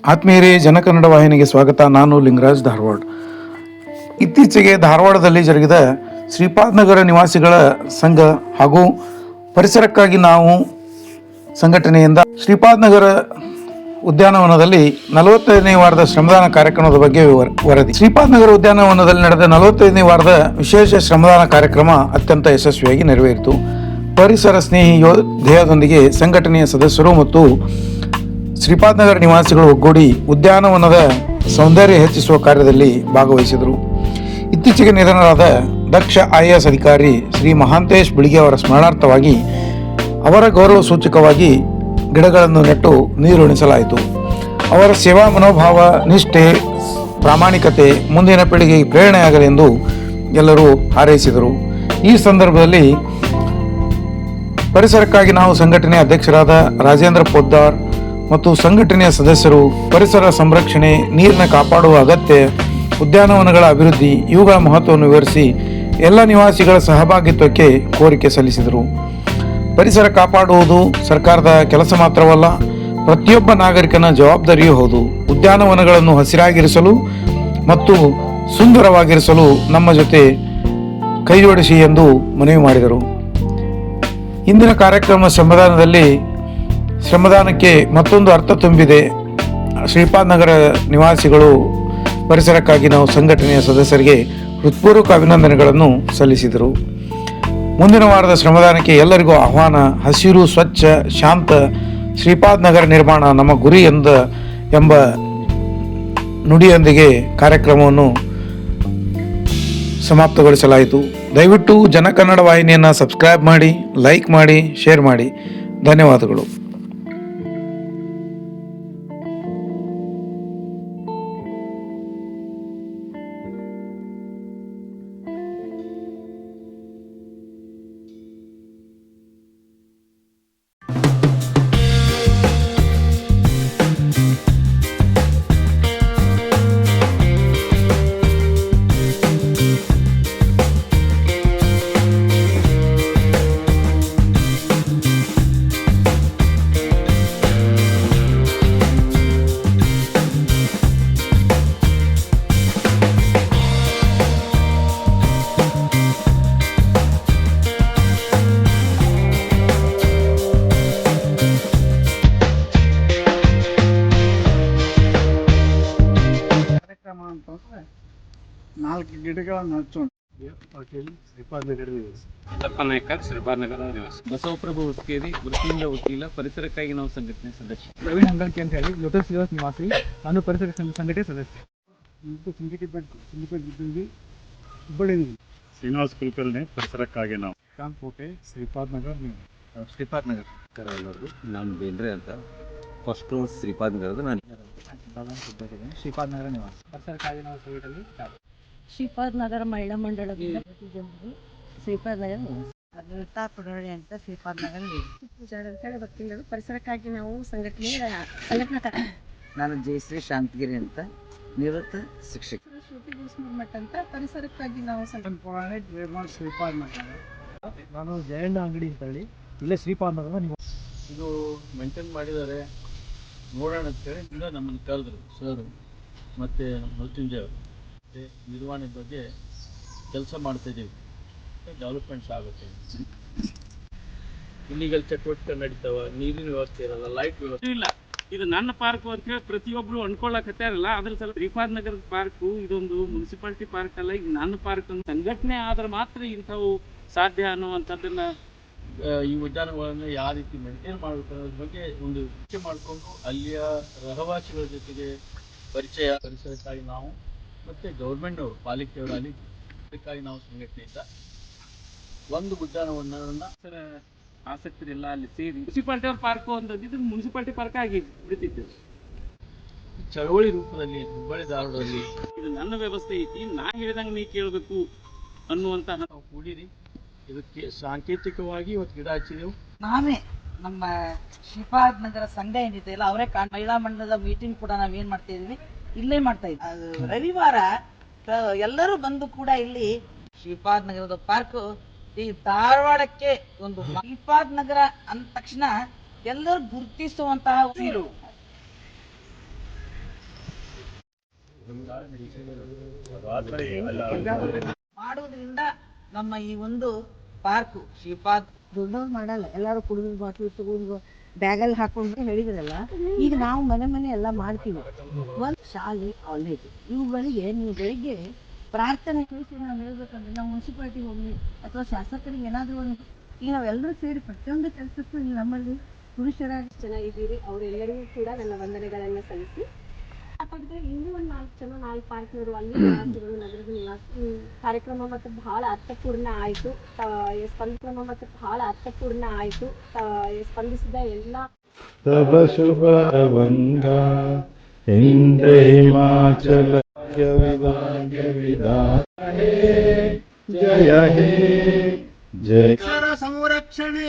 ಆತ್ಮೀಯರೇ ಜನಕನ್ನಡ ವಾಹಿನಿಗೆ ಸ್ವಾಗತ. ನಾನು ಲಿಂಗರಾಜ್ ಧಾರವಾಡ. ಇತ್ತೀಚೆಗೆ ಧಾರವಾಡದಲ್ಲಿ ಜರುಗಿದ ಶ್ರೀಪಾದ್ ನಗರ ನಿವಾಸಿಗಳ ಸಂಘ ಹಾಗೂ ಪರಿಸರಕ್ಕಾಗಿ ನಾವು ಸಂಘಟನೆಯಿಂದ ಶ್ರೀಪಾದ್ ನಗರ ಉದ್ಯಾನವನದಲ್ಲಿ ನಲವತ್ತೈದನೇ ವಾರದ ಶ್ರಮದಾನ ಕಾರ್ಯಕ್ರಮದ ಬಗ್ಗೆ ವರದಿ. ಶ್ರೀಪಾದ್ ನಗರ ಉದ್ಯಾನವನದಲ್ಲಿ ನಡೆದ ನಲವತ್ತೈದನೇ ವಾರದ ವಿಶೇಷ ಶ್ರಮದಾನ ಕಾರ್ಯಕ್ರಮ ಅತ್ಯಂತ ಯಶಸ್ವಿಯಾಗಿ ನೆರವೇರಿತು. ಪರಿಸರ ಸ್ನೇಹಿ ಯೋಧೆಯದೊಂದಿಗೆ ಸಂಘಟನೆಯ ಸದಸ್ಯರು ಮತ್ತು ಶ್ರೀಪಾದ್ ನಗರ ನಿವಾಸಿಗಳು ಒಗ್ಗೂಡಿ ಉದ್ಯಾನವನದ ಸೌಂದರ್ಯ ಹೆಚ್ಚಿಸುವ ಕಾರ್ಯದಲ್ಲಿ ಭಾಗವಹಿಸಿದರು. ಇತ್ತೀಚೆಗೆ ನಿಧನರಾದ ದಕ್ಷ ಐ ಅಧಿಕಾರಿ ಶ್ರೀ ಮಹಾಂತೇಶ್ ಬಿಳಿಗೆ ಅವರ ಸ್ಮರಣಾರ್ಥವಾಗಿ ಅವರ ಗೌರವ ಸೂಚಕವಾಗಿ ಗಿಡಗಳನ್ನು ನೆಟ್ಟು ನೀರುಣಿಸಲಾಯಿತು ಅವರ ಸೇವಾ ಮನೋಭಾವ, ನಿಷ್ಠೆ, ಪ್ರಾಮಾಣಿಕತೆ ಮುಂದಿನ ಪೀಳಿಗೆಗೆ ಪ್ರೇರಣೆಯಾಗಲಿ ಎಂದು ಎಲ್ಲರೂ ಹಾರೈಸಿದರು. ಈ ಸಂದರ್ಭದಲ್ಲಿ ಪರಿಸರಕ್ಕಾಗಿ ನಾವು ಸಂಘಟನೆ ಅಧ್ಯಕ್ಷರಾದ ರಾಜೇಂದ್ರ ಪೊದ್ದಾರ್ ಮತ್ತು ಸಂಘಟನೆಯ ಸದಸ್ಯರು ಪರಿಸರ ಸಂರಕ್ಷಣೆ, ನೀರಿನ ಕಾಪಾಡುವ ಅಗತ್ಯ, ಉದ್ಯಾನವನಗಳ ಅಭಿವೃದ್ಧಿ, ಇವುಗಳ ಮಹತ್ವವನ್ನು ವಿವರಿಸಿ ಎಲ್ಲ ನಿವಾಸಿಗಳ ಸಹಭಾಗಿತ್ವಕ್ಕೆ ಕೋರಿಕೆ ಸಲ್ಲಿಸಿದರು. ಪರಿಸರ ಕಾಪಾಡುವುದು ಸರ್ಕಾರದ ಕೆಲಸ ಮಾತ್ರವಲ್ಲ, ಪ್ರತಿಯೊಬ್ಬ ನಾಗರಿಕನ ಜವಾಬ್ದಾರಿಯೂ ಹೌದು. ಉದ್ಯಾನವನಗಳನ್ನು ಹಸಿರಾಗಿರಿಸಲು ಮತ್ತು ಸುಂದರವಾಗಿರಿಸಲು ನಮ್ಮ ಜೊತೆ ಕೈಜೋಡಿಸಿ ಎಂದು ಮನವಿ ಮಾಡಿದರು. ಇಂದಿನ ಕಾರ್ಯಕ್ರಮ ಶ್ರಮದಾನದಲ್ಲಿ ಶ್ರಮದಾನಕ್ಕೆ ಮತ್ತೊಂದು ಅರ್ಥ ತುಂಬಿದೆ. ಶ್ರೀಪಾದ್ ನಗರ ನಿವಾಸಿಗಳು ಪರಿಸರಕ್ಕಾಗಿ ನಾವು ಸಂಘಟನೆಯ ಸದಸ್ಯರಿಗೆ ಹೃತ್ಪೂರ್ವಕ ಅಭಿನಂದನೆಗಳನ್ನು ಸಲ್ಲಿಸಿದರು. ಮುಂದಿನ ವಾರದ ಶ್ರಮದಾನಕ್ಕೆ ಎಲ್ಲರಿಗೂ ಆಹ್ವಾನ, ಹಸಿರು, ಸ್ವಚ್ಛ, ಶಾಂತ ಶ್ರೀಪಾದ್ ನಗರ ನಿರ್ಮಾಣ ನಮ್ಮ ಗುರಿ ಎಂದ, ಎಂಬ ನುಡಿಯೊಂದಿಗೆ ಕಾರ್ಯಕ್ರಮವನ್ನು ಸಮಾಪ್ತಗೊಳಿಸಲಾಯಿತು. ದಯವಿಟ್ಟು ಜನಕನ್ನಡ ವಾಹಿನಿಯನ್ನು ಸಬ್ಸ್ಕ್ರೈಬ್ ಮಾಡಿ, ಲೈಕ್ ಮಾಡಿ, ಶೇರ್ ಮಾಡಿ. ಧನ್ಯವಾದಗಳು. ನಾಲ್ಕು ಗಿಡಗಳನ್ನು ಹಚ್ಚೋಣ. ಶ್ರೀಪಾದ್ ನಗರ ನಿವಾಸ. ಯಲ್ಲಪ್ಪ ನಾಯ್ಕ ಶ್ರೀಪಾದ್ ನಗರ ನಿವಾಸ ಬಸವಪ್ರಭು ಉಸ್ಕೇರಿ ವೃತ್ತಿಯಿಂದ ವಕೀಲ ಪರಿಸರಕ್ಕಾಗಿ ನಾವು ಸಂಘಟನೆ ಸದಸ್ಯ. ಪ್ರವೀಣ್ ಅಂಗಲ್ಕಿ ಅಂತ ಹೇಳಿ ಲೋಟಸ್ ನಿವಾಸ್ ನಿವಾಸಿ ನಾನು ಪರಿಸರ ಸಂಘ- ಸಂಘಟನೆ ಸದಸ್ಯ. ಇದು ಸಿಂಡಿಕೇಟ್ ಬ್ಯಾಂಕ್ ಸಿಂಡಿಕೇಟ್ ಇದ್ದೀವಿ ಹುಬ್ಬಳ್ಳಿ ಶ್ರೀನಿವಾಸ್ ಕುಲಕರ್ಣಿ ಪರಿಸರಕ್ಕಾಗಿ ನಾವು. ಶ್ರೀಪಾದ್ ನಗರ್ ನೀವು ಶ್ರೀಪಾದ್ ನಗರ ಅನ್ನೋದು ನಾನು ಬೇಂದ್ರೆ ಅಂತ. ಫಸ್ಟ್ ಕ್ಲಾಸ್ ಶ್ರೀಪಾದ್ ನಗರದ ನಾನು. ಶ್ರೀಪಾದ್ ನಗರ ನಿವಾಸ. ಪರಿಸರಕ್ಕಾಗಿ ನಾವು ಸಂಘಟನೆ ಶ್ರೀಪಾದ್ ನಗರ ಮಹಿಳಾ ಮಂಡಳ. ಶ್ರೀಪಾದ ಶ್ರೀಪಾದ್ ನಗರ ಪುಡೋಳಿ ಅಂತ ಶ್ರೀಪಾದ್ ನಗರ ಪರಿಸರಕ್ಕಾಗಿ ನಾವು ಸಂಘಟನೆ ಸಂಘಟನಾ ನಾನು ಜಯಶ್ರೀ ಶಾಂತಗಿರಿ ಅಂತ ನಿವೃತ್ತ ಶಿಕ್ಷಕ. ಶ್ರುತಿ ಮಠ ಅಂತ ಪರಿಸರಕ್ಕಾಗಿ ನಾವು ಸಂಘಟನೆ ಶ್ರೀಪಾದ್ ನಗರ ನಾನು ಜಯಣ್ಣ ಅಂಗಡಿ ಅಂತ ಹೇಳಿ ಇಲ್ಲೇ ಶ್ರೀಪಾದ್ ನಗರ ನೀವು ಇದು ಮೇಂಟೈನ್ ಮಾಡಿದ್ದಾರೆ ನೋಡೋಣ ಅಂತೇಳಿ ಹೇಳಿ. ನಮ್ಮನ್ನು ಕರೆದ್ರು ಸರ್ ಮತ್ತು ಮೃತ್ಯುಂಜಯ ಅವರು. ಮತ್ತೆ ನಿರ್ವಹಣೆ ಬಗ್ಗೆ ಕೆಲಸ ಮಾಡ್ತಿದ್ದೀವಿ ಡೆವಲಪ್ಮೆಂಟ್ಸ್ ಆಗುತ್ತೆ. ಇಲ್ಲಿಗಲ್ ಚಟುವಟಿಕೆ ನಡೀತಾವ ನೀರಿನ ವ್ಯವಸ್ಥೆ ಇರಲ್ಲ ಲೈಟ್ ವ್ಯವಸ್ಥೆ ಇಲ್ಲ. ಇದು ನನ್ನ ಪಾರ್ಕ್ ಅಂತ ಹೇಳಿ ಪ್ರತಿಯೊಬ್ರು ಅನ್ಕೊಳ್ಳಕತ್ತಾರಲ್ಲ ಅದ್ರ ಸಲ ಶ್ರೀಪಾದ್ ನಗರದ ಪಾರ್ಕು ಇದೊಂದು ಮುನ್ಸಿಪಾಲಿಟಿ ಪಾರ್ಕ್ ಅಲ್ಲ ಈಗ ನನ್ನ ಪಾರ್ಕ್ ಅಂತ ಸಂಘಟನೆ ಆದ್ರೆ ಮಾತ್ರ ಇಂಥವು ಸಾಧ್ಯ ಅನ್ನುವಂಥದ್ದನ್ನ ಈ ಉದ್ಯಾನಗಳನ್ನು ಯಾವ ರೀತಿ ಮೇಂಟೈನ್ ಮಾಡಬೇಕು ಅನ್ನೋದ್ರ ಬಗ್ಗೆ ಒಂದು ಚರ್ಚೆ ಮಾಡಿಕೊಂಡು ಅಲ್ಲಿಯ ರಹವಾಸಿಗಳ ಜೊತೆಗೆ ಪರಿಚಯ ಪರಿಸರಕ್ಕಾಗಿ ನಾವು ಮತ್ತು ಗೌರ್ಮೆಂಟ್ನವರು ಪಾಲಿಕೆಯವರಾಗಲಿ ಅದಕ್ಕಾಗಿ ನಾವು ಸಂಘಟನೆಯಿಂದ ಒಂದು ಉದ್ಯಾನವನವನ್ನು ಆಸಕ್ತಿ ಇಲ್ಲ ಅಲ್ಲಿ ಸೇರಿ ಮುನ್ಸಿಪಾಲ್ಟಿ ಅವ್ರ ಪಾರ್ಕು ಅಂತಂದಿದ್ದು ಮುನ್ಸಿಪಾಲ್ಟಿ ಮುನ್ಸಿಪಾಲಿಟಿ ಪಾರ್ಕ್ ಆಗಿ ಬಿಡ್ತಿತ್ತು. ಚಳವಳಿ ರೂಪದಲ್ಲಿ ಹುಬ್ಬಳ್ಳಿ ಧಾರವಾಡದಲ್ಲಿ. ಇದು ನನ್ನ ವ್ಯವಸ್ಥೆ ಐತಿ ನಾ ಹೇಳಿದಂಗೆ ನೀ ಕೇಳಬೇಕು ಅನ್ನುವಂತ ನಾವು ಕೂಡಿರಿ. ಇದಕ್ಕೆ ಸಾಂಕೇತಿಕವಾಗಿ ಇವತ್ತು ಗಿಡ ಹಚ್ಚಿದೆವು. ನಾವೇ ನಮ್ಮ ಶಿಫಾದ್ ನಗರ ಸಂಘ ಏನಿದೆ ಇಲ್ಲ ಅವರೇ ಕಾಣ್ ಮಹಿಳಾ ಮಂಡಲದ ಮೀಟಿಂಗ್ ಕೂಡ ನಾವು ಏನು ಮಾಡ್ತಾ ಇದ್ವಿ ಇಲ್ಲೇ ಮಾಡ್ತಾ ಇದ್ವಿ ರವಿವಾರ ಎಲ್ಲರೂ ಬಂದು ಕೂಡ ಇಲ್ಲಿ ಶ್ರೀಪಾದ್ ನಗರದ ಪಾರ್ಕ್ ಈ ಧಾರವಾಡಕ್ಕೆ ಒಂದು ಶ್ರೀಪಾದ್ ನಗರ ಅಂದ ತಕ್ಷಣ ಎಲ್ಲರೂ ಗುರುತಿಸುವಂತಹ ಊರು ಮಾಡುವುದರಿಂದ ನಮ್ಮ ಈ ಒಂದು ಪಾರ್ಕ್ ಶ್ರೀಪಾದ್ ದೊಡ್ಡವ್ರು ಮಾಡಲ್ಲ. ಎಲ್ಲರೂ ಕುಡಿದು ಬಾಟ್ಲು ತಗೊಂಡು ಬ್ಯಾಗಲ್ಲಿ ಹಾಕೊಂಡು ಹೇಳಿದ್ರಲ್ಲ, ಈಗ ನಾವು ಮನೆ ಮನೆ ಎಲ್ಲ ಮಾಡ್ತೀವಿ. ಒಂದು ಶಾಲೆ ಕಾಲೇಜು ಇವುಗಳಿಗೆ ನೀವು ಬೆಳಿಗ್ಗೆ ಪ್ರಾರ್ಥನೆ ಕುರಿತು ನಾವು ಹೇಳ್ಬೇಕಂದ್ರೆ ನಾವು ಮುನ್ಸಿಪಾಲ್ಟಿಗೆ ಹೋಗಿ ಅಥವಾ ಶಾಸಕರಿಗೆ ಏನಾದರೂ ಒಂದು, ಈಗ ನಾವೆಲ್ಲರೂ ಸೇರಿ ಪ್ರತಿಯೊಂದು ಕೆಲಸಕ್ಕೂ ಇಲ್ಲಿ ನಮ್ಮಲ್ಲಿ ಪುರುಷರಾಗಿ ಚೆನ್ನಾಗಿದ್ದೀರಿ. ಅವರೆಲ್ಲರಿಗೂ ಕೂಡ ನನ್ನ ವಂದನೆಗಳನ್ನು ಸಲ್ಲಿಸಿ. ಇನ್ನೂ ಒಂದು ನಾಲ್ಕು ಜನ ನಾಲ್ಕು ಪಾರ್ಕ್ನವರು ಅಲ್ಲಿ ನಿವಾಸಿಗಳು ನಗರದ ನಿವಾಸಿ ಕಾರ್ಯಕ್ರಮ ಮತ್ತು ಬಹಳ ಅರ್ಥಪೂರ್ಣ ಆಯಿತು. ಸ್ಪಂದಕ್ರಮ ಮತ್ತು ಬಹಳ ಅರ್ಥಪೂರ್ಣ ಆಯಿತು. ಸ್ಪಂದಿಸಿದ ಎಲ್ಲ ತವ ಶುಭ ಬಂಧ ಇಂದ್ರ ಹಿಮಾಚಲ ಜಯ ಹೇ ಜಯ ಸಂರಕ್ಷಣೆ.